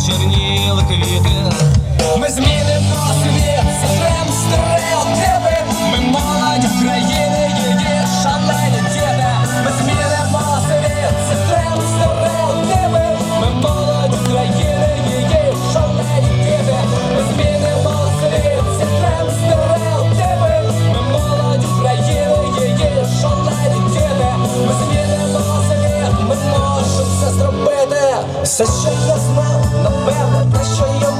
почерніли квіти. Ми змінимо світ, зажем стереотипи. Ми молодь України, її шалені діти. Ми змінимо світ, зажем стереотипи. Ми молодь України, її шалені діти. Ми змінимо світ, зажем стереотипи. Ми молодь України, її шалені діти. Ми змінимо світ, ми можемо це зробити. Все, що pressure your